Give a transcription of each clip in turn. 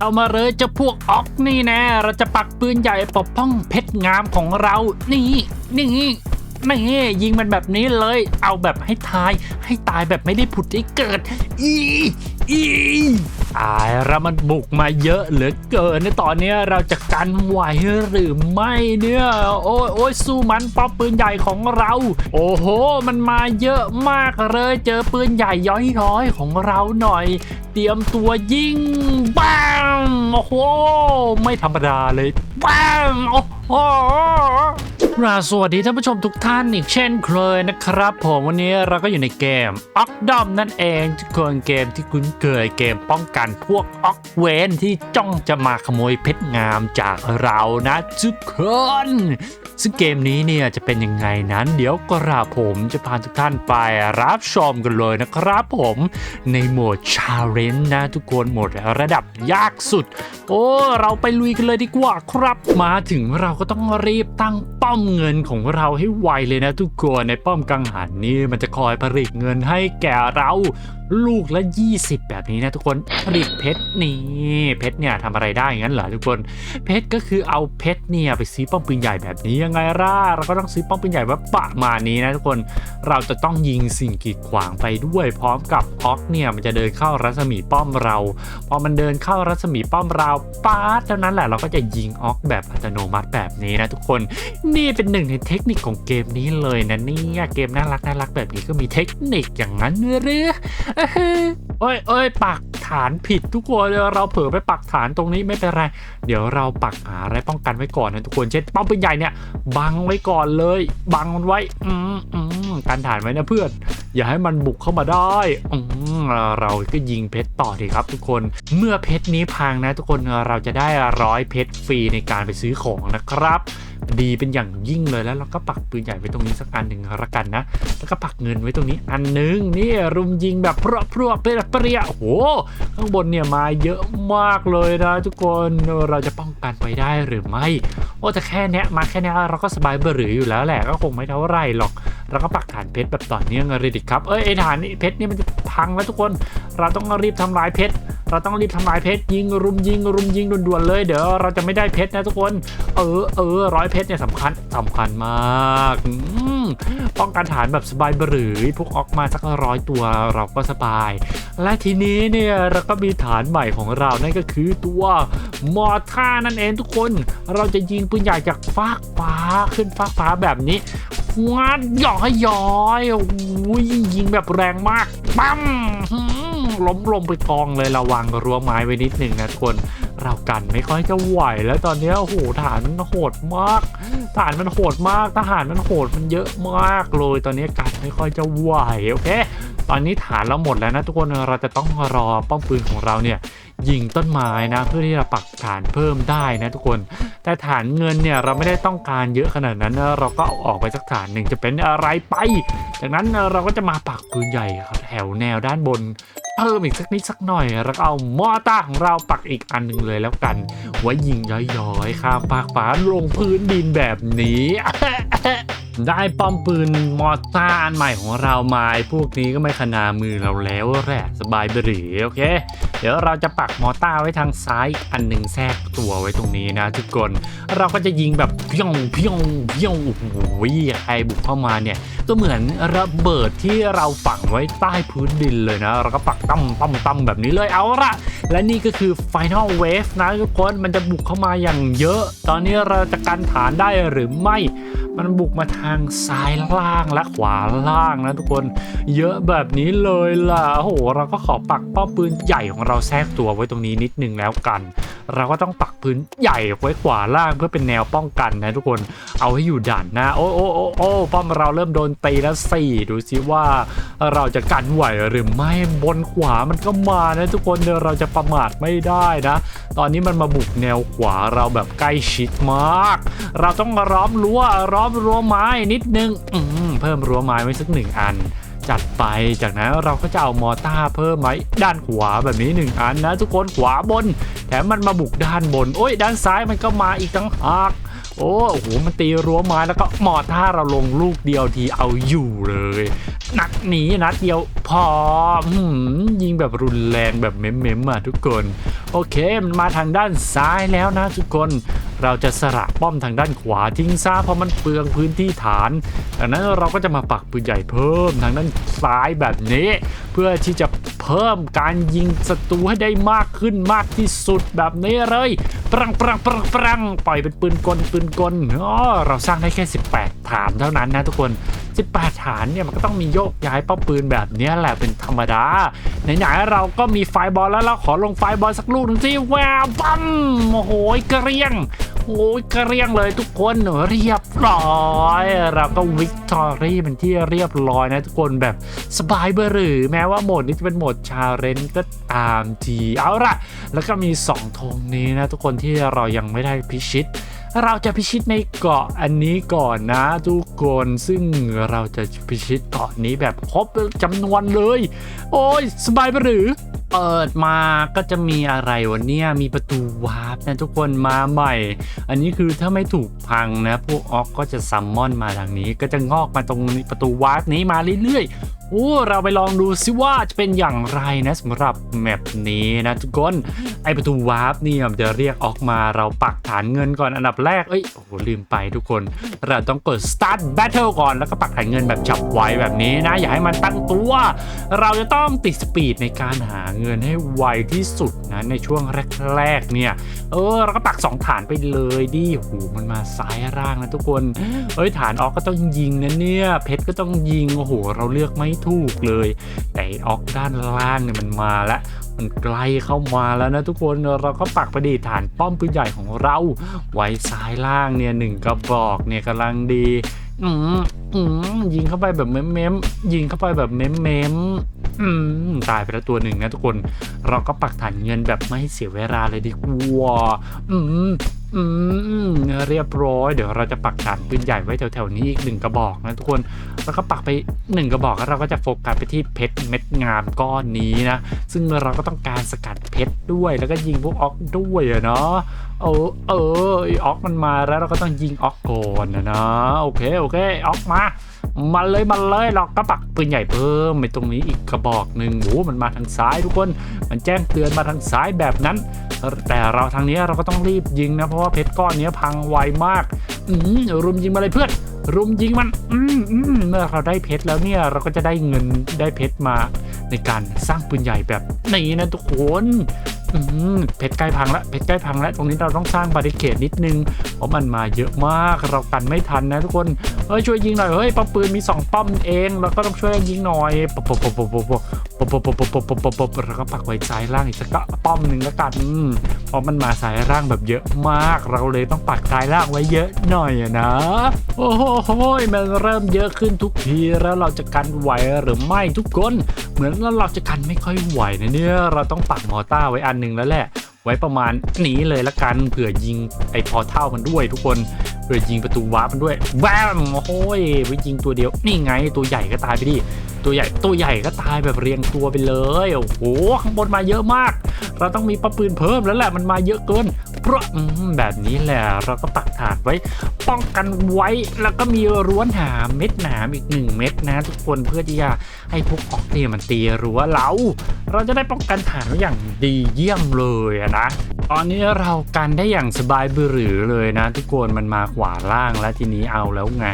เอามาเลยจะพวกออกนี่แน่เราจะปักปืนใหญ่ปกป้องเพชรงามของเรา นี่นี่ไม่ยิงมันแบบนี้เลย เอาแบบให้ตาย ให้ตายแบบไม่ได้ผุดได้เกิด อี อีตายแล้วมันบุกมาเยอะเหลือเกินในตอนนี้เราจะกันไหวหรือไม่เนี่ย โอ้ยโอ้ยสู้มันป้อมปืนใหญ่ของเรา โอ้โห มันมาเยอะมากเลยเจอปืนใหญ่ย้อยร้อยของเราหน่อย เตรียมตัวยิงบ้างโอ้โห ไม่ธรรมดาเลยบ้างโอ้โห ราสวัสดีท่านผู้ชมทุกท่านอีกเช่นเคยนะครับ ผมวันนี้เราก็อยู่ในเกมออกดอมนั่นเองทุกคนเกมที่คุ้นเคยเกมป้องกันพวกออกเวนที่จ้องจะมาขโมยเพชรงามจากเรานะทุกคนซึ่งเกมนี้เนี่ยจะเป็นยังไงนั้น เดี๋ยวกระผมจะพาทุกท่านไปรับชมกันเลยนะครับผมในโหมดชาเลนจ์นะทุกคนโหมดระดับยากสุด โอ้เราไปลุยกันเลยดีกว่าครับ มาถึงเราก็ต้องรีบตั้งป้อมเงินของเราให้ไวเลยนะทุกคนในป้อมกังหันนี้มันจะคอยผลิตเงินให้แก่เราลูกละ 20 แบบนี้นะทุกคนผลิตเพชรนี่เพชรเนี่ยทำอะไรได้งั้นเหรอทุกคน เพชรก็คือเอาเพชรเนี่ยไปซื้อป้อมปืนใหญ่แบบนี้ยังไงล่ะเราก็ต้องซื้อป้อมปืนใหญ่แบบประมาณนี้นะทุกคนเราจะต้องยิงสิ่งกีดขวางไปด้วย พร้อมกับออกเนี่ยมันจะเดินเข้ารัศมีป้อมเราพอมันเดินเข้ารัศมีป้อมเราป๊าดเท่านั้นแหละเราก็จะยิงออกแบบอัตโนมัติแบบนี้นะทุกคน นี่เป็นหนึ่งในเทคนิคของเกมนี้เลยนะเนี่ยเกมน่ารักน่ารักแบบนี้ก็มีเทคนิคอย่างนั้นหรือเอ้ยเอ้ยปักฐานผิดทุกคนเราเผลอไปปักฐานตรงนี้ไม่เป็นไร เดี๋ยวเราปักหาอะไรป้องกันไว้ก่อนนะทุกคนเช่นป้อมปืนใหญ่เนี่ย บังไว้ก่อนเลย บังมันไว้ อืมอืมการฐานไว้นะเพื่อน อย่าให้มันบุกเข้ามาได้อืมเราก็ยิงเพชรต่อดีครับทุกคน เมื่อเพชรนี้พังนะ ทุกคนเราจะได้ร้อยเพชรฟรีในการไปซื้อของนะครับดีเป็นอย่างยิ่งเลยแล้วเราก็ปักปืนใหญ่ไว้ตรงนี้สักอันหนึ่งละกันนะ แล้วก็ปักเงินไว้ตรงนี้อันหนึงนี่รุมยิงแบบพรวพรวเปรี้ยเปรี้ยโอ้โหข้างบนเนี่ยมาเยอะมากเลยนะทุกคนเราจะป้องกันไปได้หรือไม่โอ้แต่แค่เนี้ยมาแค่เนี้ยเราก็สบายเบอร์อยู่แล้วแหละก็คงไม่เท่าไรหรอกเราก็ปักฐานเพชรแบบต่อเนื่องเลยดิครับเอ้ยไอฐานนี่เพชรนี่มันจะพังแล้วทุกคน เราต้องรีบทำลายเพชร เราต้องรีบทำลายเพชรยิงรุมยิงรุมยิงด่วนๆเลยเดี๋ยวเราจะไม่ได้เพชรนะทุกคน เออเออร้อยเพชรเนี่ยสำคัญสำคัญมากป้องกันฐานแบบสบายเบรือพวกออกมาสักร้อยตัวเราก็สบาย และทีนี้เนี่ยเราก็มีฐานใหม่ของเรานั่นก็คือตัวมอท่านั่นเองทุกคน เราจะยิงปืนใหญ่จากฟากฟ้าขึ้นฟากฟ้าแบบนี้ วัดหย่อยย้อยโอ้ยยิงแบบแรงมากปั๊มหืมล้มลงไปกองเลยระวังรั้วไม้ไว้นิดหนึ่งนะทุกคนเรากันไม่ค่อยจะไหวแล้วตอนนี้โอ้โหฐานมันโหดมากฐานมันโหดมากทหารมันโหดมันเยอะมากเลย ตอนนี้กันไม่ค่อยจะไหวโอเค ตอนนี้ฐานเราหมดแล้วนะทุกคนเราจะต้องรอป้อมปืนของเราเนี่ยยิงต้นไม้นะ เพื่อที่จะปักฐานเพิ่มได้นะทุกคน แต่ฐานเงินเนี่ยเราไม่ได้ต้องการเยอะขนาดนั้นเราก็เอาออกไปสักฐานหนึ่งจะเป็นอะไรไปจากนั้นเราก็จะมาปักปืนใหญ่แถวแนวด้านบนเพิ่มอีกสักนิดสักหน่อยแล้วเอามอต้าของเราปักอีกอันหนึ่งเลยแล้วกัน ไว้ยิงย้อยๆข้ามปากฝาลงพื้นดินแบบนี้ ได้ป้อมปืนมอต้าอันใหม่ของเรามาพวกนี้ก็ไม่ขนามือเราแล้วแหละสบายเบรีโอเค เดี๋ยวเราจะปักมอต้าไว้ทางซ้ายอันหนึ่งแทรกตัวไว้ตรงนี้นะทุกคน เราก็จะยิงแบบเพียงเพียงเพียงโอ้โหใครบุกเข้ามาเนี่ยก็เหมือนระเบิดที่เราฝังไว้ใต้พื้นดินเลยนะ เราก็ปักตั้มตั้มตั้มแบบนี้เลยเอาละและนี่ก็คือ Final Wave นะทุกคนมันจะบุกเข้ามาอย่างเยอะ ตอนนี้เราจะกันฐานได้หรือไม่ มันบุกมาทางซ้ายล่างและขวาล่างนะทุกคนเยอะแบบนี้เลยล่ะโอ้โหเราก็ขอปักป้อมปืนใหญ่ของเราแทรกตัวไว้ตรงนี้นิดนึงแล้วกัน เราก็ต้องปักปืนใหญ่ไว้ขวาล่างเพื่อเป็นแนวป้องกันนะทุกคนเอาให้อยู่ด่านหน้าโอ้โอ้โอ้โอ้ป้อมเราเริ่มโดนตีแล้วสี่ดูสิว่าเราจะกันไหวหรือไม่บนขวามันก็มานะทุกคนเดี๋ยวเราจะประมาทไม่ได้นะ ตอนนี้มันมาบุกแนวขวาเราแบบใกล้ชิดมาก เราต้องล้อมรั้วล้อมรั้วไม้นิดนึงเพิ่มรั้วไม้ไว้สักหนึ่งอัน จัดไปจากนั้นเราก็จะเอามอต้าเพิ่มไว้ด้านขวาแบบนี้หนึ่งอันนะ ทุกคนขวาบน แถมมันมาบุกด้านบน โอ้ยด้านซ้ายมันก็มาอีกตั้งหากโอ้โหมันตีรั้วไม้แล้วก็หมอท่าเราลงลูกเดียวทีเอาอยู่เลย นัดหนีนัดเดียวพออืมยิงแบบรุนแรงแบบเม้มๆอะทุกคน โอเคมันมาทางด้านซ้ายแล้วนะทุกคน เราจะสละป้อมทางด้านขวาทิ้งซะเพราะมันเปลืองพื้นที่ฐานดังนั้นเราก็จะมาปักปืนใหญ่เพิ่มทางด้านซ้ายแบบนี้ เพื่อที่จะเพิ่มการยิงศัตรูให้ได้มากขึ้นมากที่สุดแบบนี้เลยปรังปรังปรังปรังปล่อยเป็นปืนกลปืนกลอ๋อเราสร้างได้แค่ 18 ฐานเท่านั้นนะทุกคน 18 ฐานเนี่ยมันก็ต้องมีโยกย้ายเป้าปืนแบบนี้แหละเป็นธรรมดาไหนๆเราก็มีไฟบอลแล้วเราขอลงไฟบอลสักลูกหนึ่งสิแววปั๊มโอ้โหกระเรียงโอ้ยกระเรียงเลยทุกคนเรียบร้อย เราก็วิกตอรี่เป็นที่เรียบร้อยนะทุกคนแบบสบายเบอร์หรือแม้ว่าโหมดนี้จะเป็นโหมดชาเรนก็ตามทีเอาละแล้วก็มี 2 ธงนี้นะทุกคนที่เรายังไม่ได้พิชิต เราจะพิชิตในเกาะอันนี้ก่อนนะทุกคนซึ่งเราจะพิชิตเกาะนี้แบบครบจำนวนเลย โอ้ยสบายไปหรือเปิดมาก็จะมีอะไรวะเนี่ยมีประตูวาร์ปนะทุกคนมาใหม่ อันนี้คือถ้าไม่ถูกพังนะ พวกออกก็จะซัมมอนมาทางนี้ ก็จะงอกมาตรงประตูวาร์ปนี้มาเรื่อยๆโอ้เราไปลองดูซิว่าจะเป็นอย่างไรนะสำหรับแมปนี้นะทุกคน ไอประตูวาร์ปเนี่ยจะเรียกออกมาเราปักฐานเงินก่อนอันดับแรก เอ้ยโอ้ลืมไปทุกคน เราต้องกด start battle ก่อนแล้วก็ปักฐานเงินแบบฉับไวแบบนี้นะ อย่าให้มันตั้งตัว เราจะต้องติดสปีดในการหาเงินให้ไวที่สุดนะในช่วงแรกๆเนี่ย เออเราก็ปัก 2 ฐานไปเลยดิโหมันมาซ้ายร่างนะทุกคน เอ้ยฐานออกก็ต้องยิงนะเนี่ย เพชรก็ต้องยิงโอ้โหเราเลือกไม่ถูกเลย แต่ออกด้านล่างเนี่ยมันมาแล้วมันใกล้เข้ามาแล้วนะทุกคนเราก็ปักประดิษฐานป้อมปืนใหญ่ของเรา ไว้ซ้ายล่างเนี่ยหนึ่งกระบอกเนี่ยกำลังดีอืมอืมยิงเข้าไปแบบเม้มเม้มๆยิงเข้าไปแบบเม้มเม้มๆอืมตายไปแล้วตัวหนึ่งนะทุกคน เราก็ปักฐานเงินแบบไม่เสียเวลาเลยดีกว่าอืม อืมเรียบร้อย เดี๋ยวเราจะปักฐานปืนใหญ่ไว้แถวๆนี้อีกหนึ่งกระบอกนะทุกคน แล้วก็ปักไปหนึ่งกระบอกแล้วเราก็จะโฟกัสไปที่เพชรเม็ดงามก้อนนี้นะ ซึ่งเราก็ต้องการสกัดเพชรด้วย แล้วก็ยิงพวกออกด้วยอะเนาะเออเอออออกมันมาแล้วเราก็ต้องยิงออกก่อนนะนะโอเคโอเคออกมา มาเลยมาเลยเราก็ปักปืนใหญ่เพิ่มไปตรงนี้อีกกระบอกหนึ่งโอ้มันมาทางซ้ายทุกคน มันแจ้งเตือนมาทางซ้ายแบบนั้น แต่เราทางนี้เราก็ต้องรีบยิงนะเพราะว่าเพชรก้อนนี้พังไวมากอืมรุมยิงมาเลยเพื่อนรุมยิงมันอืมอืมเมื่อเราได้เพชรแล้วเนี่ยเราก็จะได้เงินได้เพชรมาในการสร้างปืนใหญ่แบบนี้นะทุกคนเพชรใกล้พังแล้วเพชรใกล้พังแล้วตรงนี้เราต้องสร้างบาริเคดนิดนึงเพราะมันมาเยอะมากเรากันไม่ทันนะทุกคน เฮ้ยช่วยยิงหน่อยเฮ้ยป้อมปืนมีสองป้อมเองเราก็ต้องช่วยยิงหน่อยปบปบปบปบปบปบปบปบปบปบปบปบปแล้วก็ปักไว้ซ้ายล่างอีกสักป้อมหนึ่งแล้วกันเพราะมันมาซ้ายล่างแบบเยอะมาก เราเลยต้องปักซ้ายล่างไว้เยอะหน่อยอะนะโอ้โหมันเริ่มเยอะขึ้นทุกทีแล้วเราจะกันไหวหรือไม่ทุกคน เหมือนว่าเราจะกันไม่ค่อยไหวนะเนี่ยเราต้องปักมอต้าไว้อันหนึ่งแล้วแหละไว้ประมาณนี้เลยละกันเผื่อยิงไอ้พอเท่ามันด้วยทุกคน เผื่อยิงประตูวาร์ปมันด้วยแวมโอ้โหไว้ยิงตัวเดียว นี่ไงตัวใหญ่ก็ตายไปดิตัวใหญ่ตัวใหญ่ก็ตายแบบเรียงตัวไปเลยโอ้โหข้างบนมาเยอะมาก เราต้องมีปะปืนเพิ่มแล้วแหละมันมาเยอะเกินเพราะแบบนี้แหละเราก็ปักถาดไว้ ป้องกันไว้แล้วก็มีรั้วหนามเม็ดหนามอีกหนึ่งเม็ดนะทุกคนเพื่อที่จะให้พวกออกเนี่ยมันตีรั้วเรา เราจะได้ป้องกันฐานไว้อย่างดีเยี่ยมเลยนะ ตอนนี้เรากันได้อย่างสบายบือหรือเลยนะทุกคนมันมาขวาล่างแล้วทีนี้เอาแล้วไง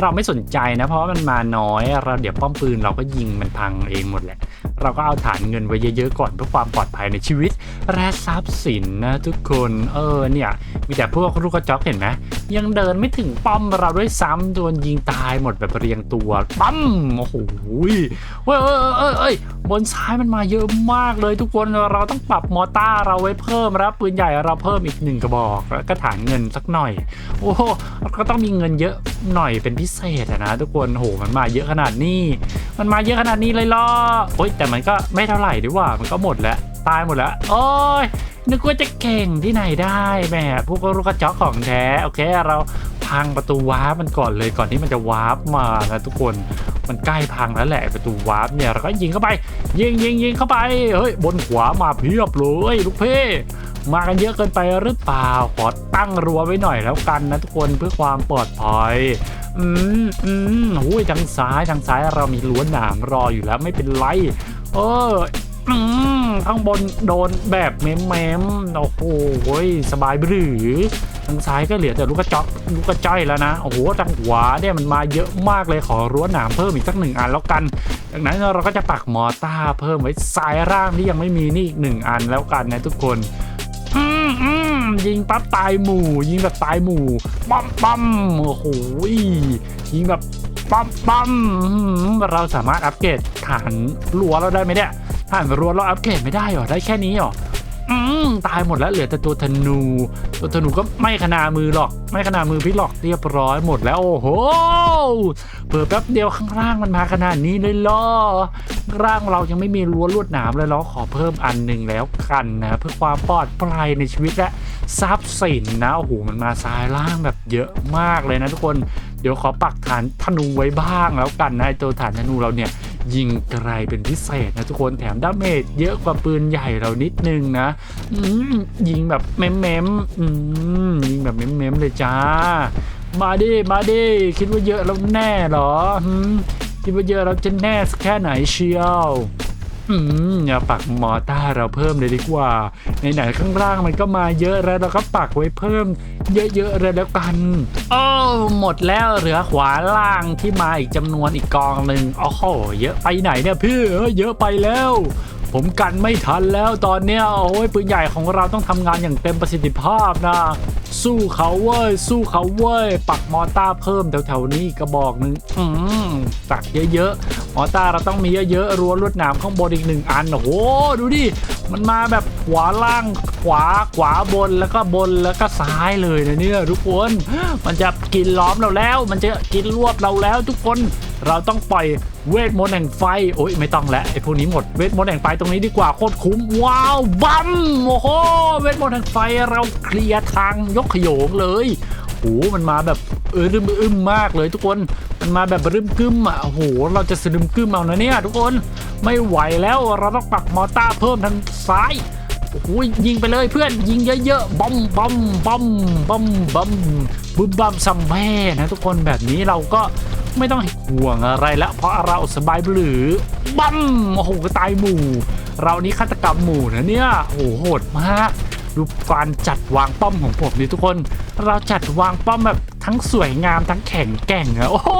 เราไม่สนใจนะเพราะว่ามันมาน้อยเราเดี๋ยวป้อมปืนเราก็ยิงมันพังเองหมดแหละ เราก็เอาฐานเงินไว้เยอะๆก่อนเพื่อความปลอดภัยในชีวิตและทรัพย์สินนะทุกคนเออเนี่ยมีแต่พวกลูกกระจอกเห็นไหมยังเดินไม่ถึงป้อมเราด้วยซ้ำโดนยิงตายหมดแบบเรียงตัวปั๊มโอ้โหเว้ยเอ้ยเอ้ยเอ้ยบนซ้ายมันมาเยอะมากเลยทุกคนเราต้องปรับมอต้าเราไว้เพิ่มแล้วปืนใหญ่เราเพิ่มอีกหนึ่งกระบอก แล้วก็ฐานเงินสักหน่อย โอ้โหก็ต้องมีเงินเยอะหน่อยเป็นพิเศษนะทุกคนโหมันมาเยอะขนาดนี้ มันมาเยอะขนาดนี้เลยล่อโอ้ยแต่มันก็ไม่เท่าไหร่ดีกว่ามันก็หมดแล้ว ตายหมดแล้ว โอ้ยนึกว่าจะเก่งที่ไหนได้แหมพวกลูกกระจอกของแท้โอเคเราพังประตูวาร์ปมันก่อนเลยก่อนที่มันจะวาร์ปมานะทุกคนมันใกล้พังแล้วแหละประตูวาร์ปเนี่ยเราก็ยิงเข้าไป ยิงยิงยิงเข้าไปเฮ้ยบนขวามาเพียบเลยลูกเพ่มากันเยอะเกินไปหรือเปล่าขอตั้งรั้วไว้หน่อยแล้วกันนะทุกคนเพื่อความปลอดภัยอืมอืมโอ้ยทางซ้ายทางซ้ายเรามีรั้วนหนามรออยู่แล้วไม่เป็นไร เออ อืมข้างบนโดนแบบเมมเมๆโอ้โหสบายบรือทางซ้ายก็เหลือแต่ลูกกระจอกลูกกระจ้อยแล้วนะ โอ้โหทางขวาเนี่ยมันมาเยอะมากเลยขอรั้วหนามเพิ่มอีกสักหนึ่งอันแล้วกันจากนั้นเราก็จะปักมอต้าเพิ่มไว้ซ้ายร่างที่ยังไม่มีนี่อีกหนึ่งอันแล้วกันนะทุกคนยิงปั๊บตายหมู่ ยิงแบบตายหมู่ปั๊มปั๊มโอ้โหยิงแบบปั๊มปั๊มเราสามารถอัปเกรดฐานรั้วเราได้ไหมเนี่ย ฐานรั้วเราอัปเกรดไม่ได้หรอ ได้แค่นี้หรออืมตายหมดแล้วเหลือแต่ตัวธนู ตัวธนูก็ไม่ขนามือหรอก ไม่ขนามือพี่หรอกเรียบร้อยหมดแล้วโอ้โหเปิดแป๊บเดียวข้างล่างมันมาขนาดนี้เลยเหรอร่างเรายังไม่มีรั้วลวดหนามเลยเราขอเพิ่มอันหนึ่งแล้วกันนะเพื่อความปลอดภัยในชีวิตและทรัพย์สินนะโอ้โหมันมาซ้ายล่างแบบเยอะมากเลยนะทุกคนเดี๋ยวขอปักฐานธนูไว้บ้างแล้วกันนะไอตัวฐานธนูเราเนี่ย ยิงไกลเป็นพิเศษนะทุกคนแถมดาเมจเยอะกว่าปืนใหญ่เรานิดนึงนะยิงแบบเม้มเม้มๆยิงแบบเม้มเม้มๆเลยจ้า มาดิมาดิคิดว่าเยอะแล้วแน่หรอคิดว่าเยอะเราจะแน่สักแค่ไหนเชียว อืมอย่าปักมอต้าเราเพิ่มเลยดีกว่าไหนๆข้างล่างมันก็มาเยอะแล้วเราก็ปักไว้เพิ่ม เยอะๆเลยแล้วกันโอ้หมดแล้วเหลือขวาล่างที่มาอีกจำนวนอีกกองหนึ่งโอ้โหเยอะไปไหนเนี่ยพี่เยอะไปแล้ว ผมกันไม่ทันแล้วตอนเนี้ยโอ้ยปืนใหญ่ของเราต้องทำงานอย่างเต็มประสิทธิภาพนะ สู้เขาเว้ย สู้เขาเว้ย ปักมอต้าเพิ่มแถวๆนี้กระบอกหนึ่งอืมปักเยอะๆ มอต้าเราต้องมีเยอะๆรั้วลวดหนามข้างบนอีกหนึ่งอันโอ้โหดูดิมันมาแบบขวาล่างขวาขวาบนแล้วก็บนแล้วก็ซ้ายเลยนะเนี่ยทุกคน มันจะกินล้อมเราแล้ว มันจะกินรวบเราแล้วทุกคน เราต้องปล่อยเวทมนต์แห่งไฟ โอ้ยไม่ต้องแล้วไอ้พวกนี้หมดเวทมนต์แห่งไฟตรงนี้ดีกว่าโคตรคุ้มว้าวบัมโอ้โหเวทมนต์แห่งไฟเราเคลียร์ทางยกขโยงเลยโอ้โหมันมาแบบเออรึมอึมมากเลยทุกคนมันมาแบบรึมกึมอะโอ้โหเราจะสรึมกึมเอานะเนี่ยทุกคนไม่ไหวแล้วเราต้องปักมอต้าเพิ่มทางซ้ายโอ้โหยิงไปเลยเพื่อนยิงเยอะๆบอมบอมบอมบอมบอมบึมบัมซัมแม่นะทุกคนแบบนี้เราก็ ไม่ต้องห่วงอะไรแล้วเพราะเราสบายหรือบัมโอ้โหตายหมู่ เรานี้ฆาตกรรมหมู่นะเนี่ยโอ้โหโหดมากดูการจัดวางป้อมของผมนี่ทุกคน เราจัดวางป้อมแบบทั้งสวยงามทั้งแข็งแกร่งอะโอ้โห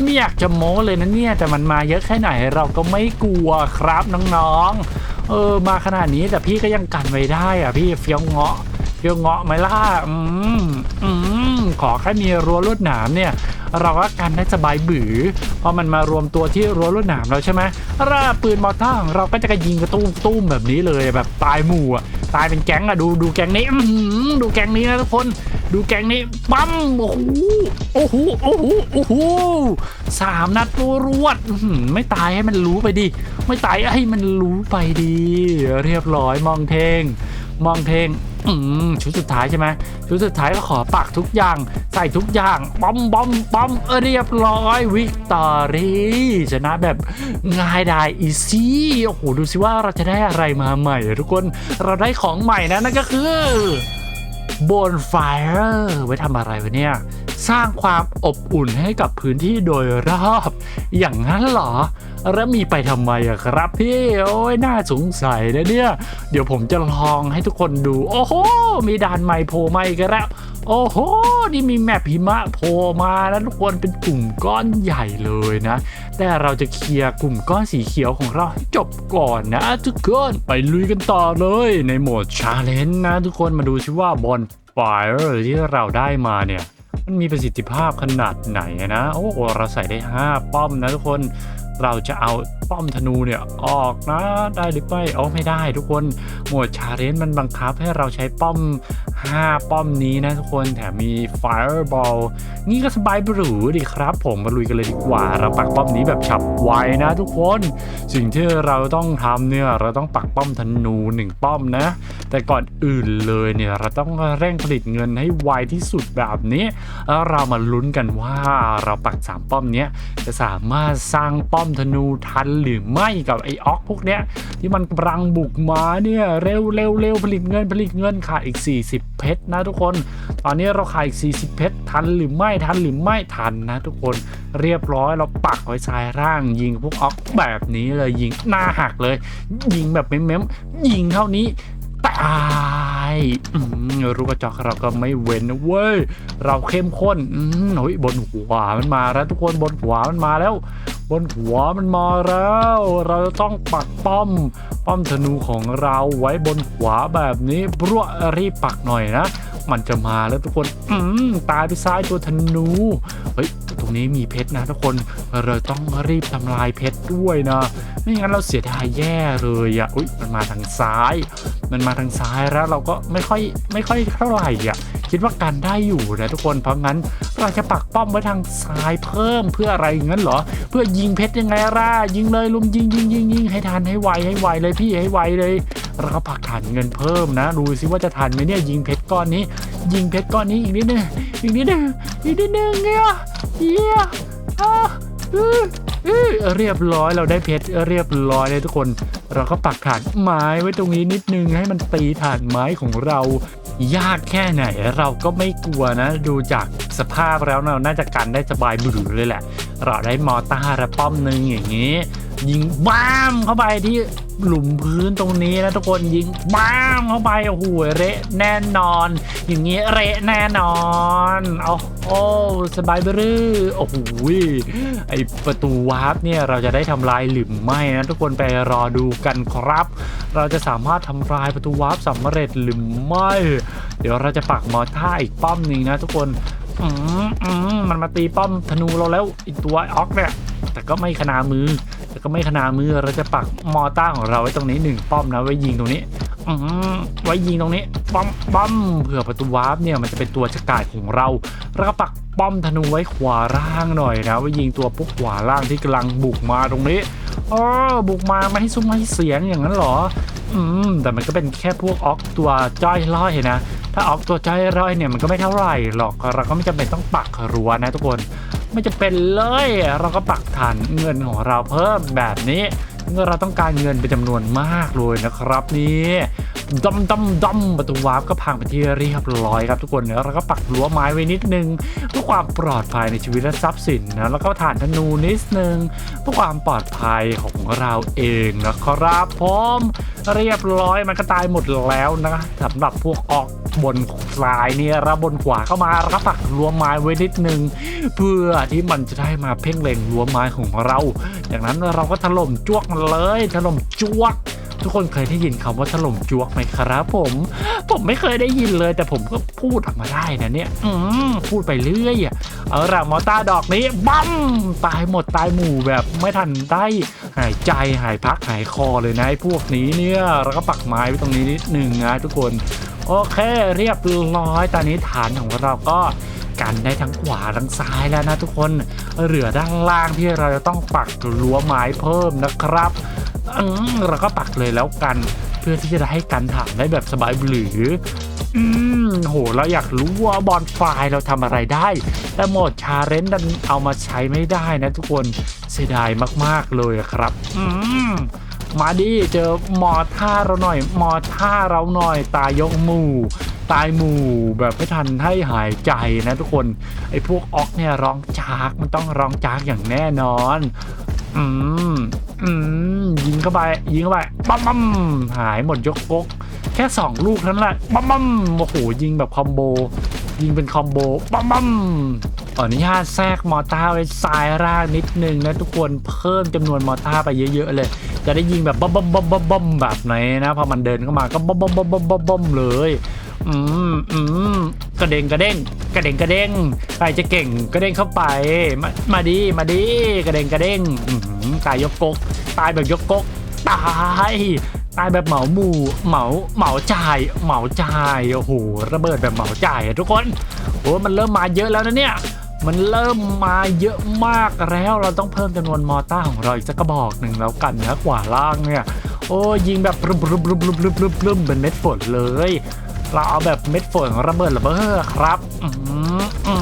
ไม่อยากจะโม้เลยนะเนี่ย แต่มันมาเยอะแค่ไหนเราก็ไม่กลัวครับน้องๆ เออมาขนาดนี้แต่พี่ก็ยังกันไว้ได้อะพี่เฟี้ยวเงาะเฟี้ยวเงาะไหมล่ะอืมอืม ขอแค่มีรั้วลวดหนามเนี่ยเราก็กันได้สบายบือเพราะมันมารวมตัวที่รั้วลวดหนามเราใช่ไหมราปืนมอเตอร์ของเราก็จะกระยิงกระตุ้มตุ้มแบบนี้เลยแบบตายหมู่อะตายเป็นแก๊งอะดูดูแก๊งนี้ดูแก๊งนี้นะทุกคนดูแก๊งนี้ปั๊มโอ้โหโอ้โหโอ้โหโอ้โหสามนัดรวดไม่ตายให้มันรู้ไปดิไม่ตายให้มันรู้ไปดี เรียบร้อยมองเทง มองเทง อืมชุดสุดท้ายใช่ไหมชุดสุดท้ายก็ขอปักทุกอย่าง ใส่ทุกอย่างบอมบอมบอมเรียบร้อยวิกตอรี่ชนะแบบง่ายดายอีซี่โอ้โหดูสิว่าเราจะได้อะไรมาใหม่ ทุกคนเราได้ของใหม่นะนั่นก็คือบนไฟไว้ทำอะไรวะเนี่ย สร้างความอบอุ่นให้กับพื้นที่โดยรอบ อย่างนั้นเหรอ แล้วมีไปทำไมอะครับพี่โอ้ยน่าสงสัยนะเนี่ย เดี๋ยวผมจะลองให้ทุกคนดู โอ้โห มีด่านใหม่โผล่มาอีกแล้วโอ้โห นี่มีแมปหิมะโผล่มาแล้วทุกคนเป็นกลุ่มก้อนใหญ่เลยนะ แต่เราจะเคลียร์กลุ่มก้อนสีเขียวของเราให้จบก่อนนะทุกคนไปลุยกันต่อเลยในโหมดชาเลนจ์นะทุกคนมาดูชิว่าบอลไฟที่เราได้มาเนี่ยมันมีประสิทธิภาพขนาดไหนนะ โอ้โหเราใส่ได้ 5 ป้อมนะทุกคน เราจะเอาป้อมธนูเนี่ยออกนะได้หรือไม่เอาไม่ได้ทุกคนหมวดชาเลนจ์มันบังคับให้เราใช้ป้อม 5 ป้อมนี้นะทุกคนแถมมี Fireball นี่ก็สบายบรูดิครับ ผมมาลุยกันเลยดีกว่า เราปักป้อมนี้แบบฉับไวนะทุกคน สิ่งที่เราต้องทำเนี่ยเราต้องปักป้อมธนูหนึ่งป้อมนะ แต่ก่อนอื่นเลยเนี่ยเราต้องเร่งผลิตเงินให้ไวที่สุดแบบนี้แล้วเรามาลุ้นกันว่าเราปักสามป้อมนี้จะสามารถสร้างป้อมธนูทันหรือไม่กับไอ้ออกพวกเนี้ยที่มันกำลังบุกมาเนี่ยเร็วเร็วเร็วผลิตเงินผลิตเงินขาดอีก 40 เพชรนะทุกคน ตอนนี้เราขาดอีก 40 เพชรทันหรือไม่ทันหรือไม่ทันนะทุกคนเรียบร้อยเราปักไว้ชายร่าง ยิงพวกออกแบบนี้เลยยิงหน้าหักเลย ยิงแบบเม้มๆยิงเท่านี้ตายรู้กระจอกเราก็ไม่เว้นเว้ย เราเข้มข้นอืมโอ้ยบนหัวมันมาแล้วทุกคนบนหัวมันมาแล้ว บนหัวมันมาแล้ว เราจะต้องปักป้อม ป้อมธนูของเราไว้บนขวาแบบนี้บรัวรีบปักหน่อยนะ มันจะมาแล้วทุกคนอืมตายไปซ้ายตัวธนูเฮ้ยตรงนี้มีเพชรนะทุกคนเราต้องรีบทำลายเพชรด้วยนะไม่งั้นเราเสียดายแย่เลยอะอุ้ยมันมาทางซ้าย มันมาทางซ้ายแล้วเราก็ไม่ค่อยไม่ค่อยเท่าไหร่อะ คิดว่ากันได้อยู่นะทุกคนเพราะงั้นเราจะปักป้อมไว้ทางซ้ายเพิ่มเพื่ออะไรงั้นเหรอ เพื่อยิงเพชรยังไงล่ะยิงเลยลุมยิงยิงยิงยิงให้ทันให้ไวให้ไวเลยพี่ให้ไวเลยเราก็ปักฐานเงินเพิ่มนะดูสิว่าจะทันไหมเนี่ยยิงเพชรก้อนนี้ ยิงเพชรก้อนนี้อีกนิดนึงอีกนิดนึงอีกนิดนึงเนี่ยเยี่ยอะอื้อเรียบร้อยเราได้เพชรเรียบร้อยเลยทุกคน เราก็ปักฐานไม้ไว้ตรงนี้นิดนึงให้มันตีฐานไม้ของเรา ยากแค่ไหนเราก็ไม่กลัวนะ ดูจากสภาพแล้วเราน่าจะกันได้สบายบือเลยแหละ เราได้มอต้าระป้อมหนึ่งอย่างนี้ ยิงบ้ามเข้าไปที่หลุมพื้นตรงนี้นะทุกคนยิงบ้ามเข้าไปโอ้โหเละแน่นอน อย่างนี้เละแน่นอนเอาโอ้สบายบรือโอ้โหไอประตูวาร์ปเนี่ยเราจะได้ทำลายหรือไม่นะทุกคนไปรอดูกันครับ เราจะสามารถทำลายประตูวาร์ปสำเร็จหรือไม่ เดี๋ยวเราจะปักมอท่าอีกป้อมหนึ่งนะทุกคนอืมอืมมันมาตีป้อมธนูเราแล้วอีกตัวออกเนี่ยแต่ก็ไม่ขนามือ แต่ก็ไม่ขนามือเราจะปักมอต้าของเราไว้ตรงนี้หนึ่งป้อมนะไว้ยิงตรงนี้ไว้ยิงตรงนี้ป้อมป้อมเผื่อประตูวาร์ปเนี่ยมันจะเป็นตัวฉกาจของเราแล้วก็ปักป้อมธนูไว้ขวาล่างหน่อยนะไว้ยิงตัวพวกขวาล่างที่กำลังบุกมาตรงนี้อ๋อบุกมาไม่ให้ซุ้มไม่ให้เสียงอย่างนั้นเหรอ อืมแต่มันก็เป็นแค่พวกออกตัวจ้อยร้อยนะถ้าออกตัวจ้อยร้อยเนี่ยมันก็ไม่เท่าไหร่หรอกเราก็ไม่จำเป็นต้องปักรั้วนะทุกคน ไม่จะเป็นเลย เราก็ปักฐานเงินของเราเพิ่มแบบนี้ เมื่อเราต้องการเงินเป็นจำนวนมากเลยนะครับนี่ ดอมดอมดอมประตูวาร์ปก็พังไปที่เรียบร้อยครับทุกคนเดี๋ยวเราก็ปักรั้วไม้ไว้นิดนึงเพื่อความปลอดภัยในชีวิตและทรัพย์สินนะแล้วก็ฐานธนูนิดนึงเพื่อความปลอดภัยของเราเองนะครับผมเรียบร้อยมันก็ตายหมดแล้วนะสำหรับพวกออกบนซ้ายเนี่ยระบนขวาเข้ามาแล้วก็ปักรั้วไม้ไว้นิดนึงเพื่อที่มันจะได้มาเพ่งเล็งรั้วไม้ของเราจากนั้นเราก็ถล่มจ้วกเลยถล่มจ้วก ทุกคนเคยได้ยินคำว่าถล่มจวกไหมครับผม ผมไม่เคยได้ยินเลย แต่ผมก็พูดออกมาได้นะเนี่ย อืพูดไปเรื่อยอะเอาละมอต้าดอกนี้บั้มตายหมดตายหมู่แบบไม่ทันได้หายใจหายพักหายคอเลยนะไอ้พวกนี้เนี่ยเราก็ปักไม้ไว้ตรงนี้นิดหนึ่งนะทุกคนโอเคเรียบร้อยตอนนี้ฐานของเราก็กันได้ทั้งขวาทั้งซ้ายแล้วนะทุกคนเหลือด้านล่างที่เราจะต้องปักรั้วไม้เพิ่มนะครับ เราก็ปักเลยแล้วกันเพื่อที่จะได้ให้กันฐานได้แบบสบายหรืออืมโหเราอยากรู้ว่าบอลไฟล์เราทำอะไรได้ แต่โหมดชาเรนจ์ดันเอามาใช้ไม่ได้นะทุกคนเสียดายมากๆเลยครับ อืมมาดิเจอหมอท่าเราหน่อยหมอท่าเราหน่อย ตายยกหมู่ตายหมู่แบบไม่ทันให้หายใจนะทุกคนไอ้พวกออกเนี่ยร้องจากมันต้องร้องจากอย่างแน่นอน อืมอืม เข้าไป ยิงเข้าไปปั๊มปั๊มหายหมดยกกกแค่สองลูกเท่านั้นแหละปั๊มปั๊มโอ้โหยิงแบบคอมโบ ยิงเป็นคอมโบปั๊มปั๊มอนุญาตแทรกมอต้าไว้ซ้ายล่างนิดนึงนะทุกคนเพิ่มจำนวนมอต้าไปเยอะๆเลย จะได้ยิงแบบบ๊อมบ๊มบ๊อมบ๊อมบ๊อมแบบไหนนะพอมันเดินเข้ามาก็บ๊อมบ๊อมบ๊อมบ๊อมบ๊อมบ๊มเลยอืมอืมกระเด้งกระเด้งกระเด้งกระเด้งใครจะเก่งกระเด้งเข้าไปมามาดีมาดีกระเด้งกระเด้งอืม กายยกกกตายแบบยกกกตายตายแบบเหมาหมู่เหมาเหมาจ่าย เหมาจ่ายโอ้โหระเบิดแบบเหมาจ่ายอะทุกคนโอ้มันเริ่มมาเยอะแล้วนะเนี่ยมันเริ่มมาเยอะมากแล้วเราต้องเพิ่มจำนวนมอต้าของเราอีกสักกระบอกหนึ่งแล้วกันนะขวาล่างเนี่ย โอ้ยิงแบบรึมรึมรึมรึมรึมรึมรึมเป็นเม็ดฝนเลย เราเอาแบบเม็ดฝนระเบิดระเบ้อครับ อืมอื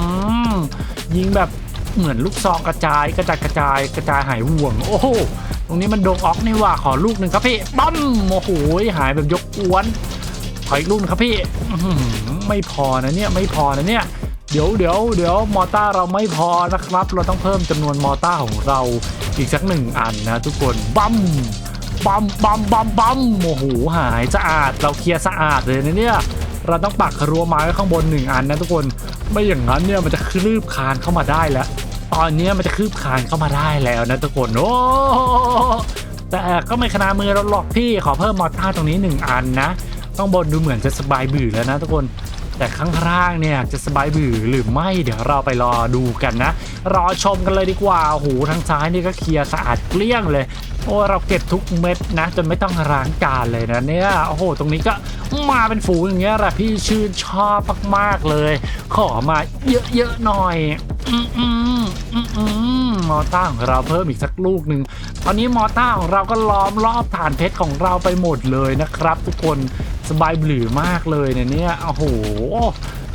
มยิงแบบ เหมือนลูกซองกระจายกระจายกระจายกระจายหายห่วง โอ้โหตรงนี้มันโดงออกนี่ว่าขอลูกหนึ่งครับพี่ปั๊มโอ้โหหายแบบยกกวนขออีกลูกหนึงครับพี่ไม่พอนะเนี่ยไม่พอนะเนี่ยเดี๋ยวเดี๋ยวเดี๋ยวมอต้าเราไม่พอนะครับ เราต้องเพิ่มจำนวนมอต้าของเราอีกสักหนึ่งอันนะทุกคนบัมบัมบัมบัมบัมโอ้โหหายสะอาดเราเคลียร์สะอาดเลยนะเนี่ยเราต้องปักรั้วไม้ไว้ข้างบนหนึ่งอันนะทุกคนไม่อย่างนั้นเนี่ยมันจะคลืบคานเข้ามาได้แล้ว ตอนนี้มันจะคืบคานเข้ามาได้แล้วนะทุกคนโอ้แต่ก็ไม่ขนาดมือเราหรอกพี่ขอเพิ่มมอต้าตรงนี้หนึ่งอันนะต้องบนดูเหมือนจะสบายบื่อแล้วนะทุกคนแต่ข้างล่างเนี่ยจะสบายบือหรือไม่เดี๋ยวเราไปรอดูกันนะ รอชมกันเลยดีกว่าโอ้โหทางซ้ายนี่ก็เคลียร์สะอาดเกลี้ยงเลย โอ้เราเก็บทุกเม็ดนะ จนไม่ต้องล้างจานเลยนะเนี่ยโอ้โห ตรงนี้ก็มาเป็นฝูงอย่างเงี้ยแหละพี่ชื่นชอบมากๆเลย ขอมาเยอะๆหน่อยอืมอืมอืมอืมอต้าของเราเพิ่มอีกสักลูกหนึ่งตอนนี้มอต้าของเราก็ล้อมรอบฐานเพชรของเราไปหมดเลยนะครับ ทุกคนสบายบลือมากเลยเนี่ยเนี่ยโอ้โห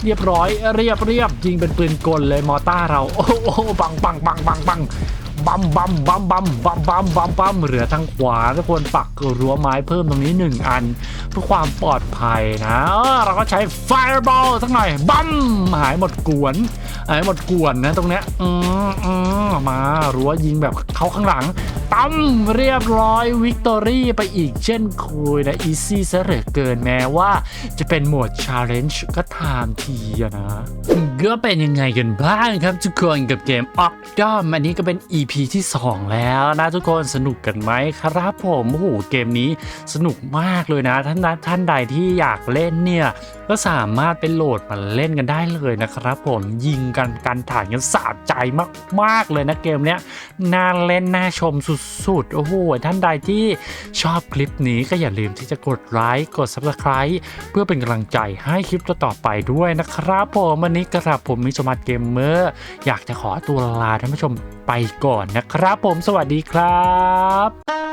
เรียบร้อยเรียบเรียบยิงเป็นปืนกลเลยมอต้าเรา โอ้โหบังบังบังบังบัง บัมบัมบัมบัมบัมบัมบัมบัมเหลือทางขวาทุกคนปักรั้วไม้เพิ่มตรงนี้หนึ่งอัน เพื่อความปลอดภัยนะเราก็ใช้ไฟบอลสักหน่อยบัมหายหมดกวนหายหมดกวนนะตรงเนี้ยอืมอืมมารั้วยิงแบบเข้าข้างหลัง ตั้มเรียบร้อยวิกตอรี่ไปอีกเช่นเคยนะอีซี่ซะเหลือเกินแม้ว่าจะเป็นหมวด Challenge ก็ตามทีอะนะก็เป็นยังไงกันบ้างครับทุกคนกับเกม o c t o m อันนี้ก็เป็น EP ที่ 2 แล้วนะทุกคนสนุกกันไหมครับผมโอ้โหเกมนี้สนุกมากเลยนะ ท่านท่านใดที่อยากเล่นเนี่ยก็สามารถไปโหลดมาเล่นกันได้เลยนะครับผมยิงกันกันถ่ายกันสะใจมากๆเลยนะเกมเนี้ยน่าเล่นน่าชมสุดๆ โอ้โห ท่านใดที่ชอบคลิปนี้ก็อย่าลืมที่จะกดไลค์กด Subscribe เพื่อเป็นกำลังใจให้คลิปต่อๆไปด้วยนะครับผมวันนี้กระผมมิสมาร์ทเกมเมอร์อยากจะขอตัวลาท่านผู้ชมไปก่อนนะครับผมสวัสดีครับ